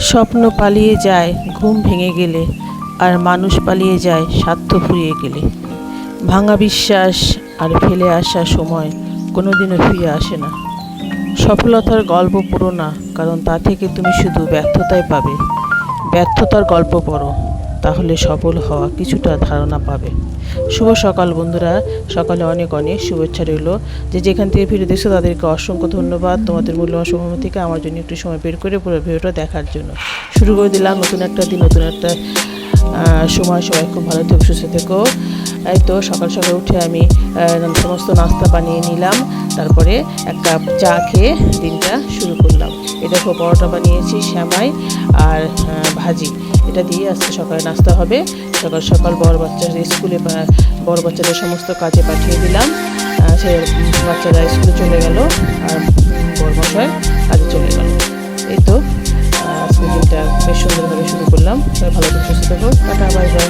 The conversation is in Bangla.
স্বপ্ন পালিয়ে যায়, ঘুম ভেঙে গেলে, আর মানুষ পালিয়ে যায় স্বার্থ ফুরিয়ে গেলে। ভাঙা বিশ্বাস আর ফেলে আসা সময় কোনোদিনও ফিরে আসে না। সফলতার গল্প পড়ো না, কারণ তা থেকে তুমি শুধু ব্যর্থতাই পাবে। ব্যর্থতার গল্প পড়ো। তাহলে সফল হওয়া কিছুটা ধারণা পাবে। শুভ সকাল বন্ধুরা। সকালে অনেক অনেক শুভেচ্ছা রইল। যে যেখান থেকে ভিডিও দেখছ, তাদেরকে অসংখ্য ধন্যবাদ। তোমাদের মূল্যবান সময় থেকে আমার জন্য একটু সময় বের করে পুরো ভিডিওটা দেখার জন্য। শুরু করে দিলাম নতুন একটা দিন, নতুন একটা সময়। সবাই খুব ভালো থেকো, সুস্থ থেকো। এই তো সকাল সকাল উঠে আমি সমস্ত নাস্তা বানিয়ে নিলাম। তারপরে এক কাপ চা খেয়ে দিনটা শুরু দেখো পরোটা বানিয়েছি শ্যামাই আর ভাজি। এটা দিয়ে আজকে সকালে নাস্তা হবে। সকাল সকাল বড় বাচ্চাদের স্কুলে বড় বাচ্চাদের সমস্ত কাজে পাঠিয়ে দিলাম। সে বাচ্চারা স্কুলে চলে গেল আর বড় মশাই কাজে চলে গেল। এই তো আজকে দিনটা বেশ সুন্দরভাবে শুরু করলাম। ভালো সুস্থ থাকো। Tata, bye bye.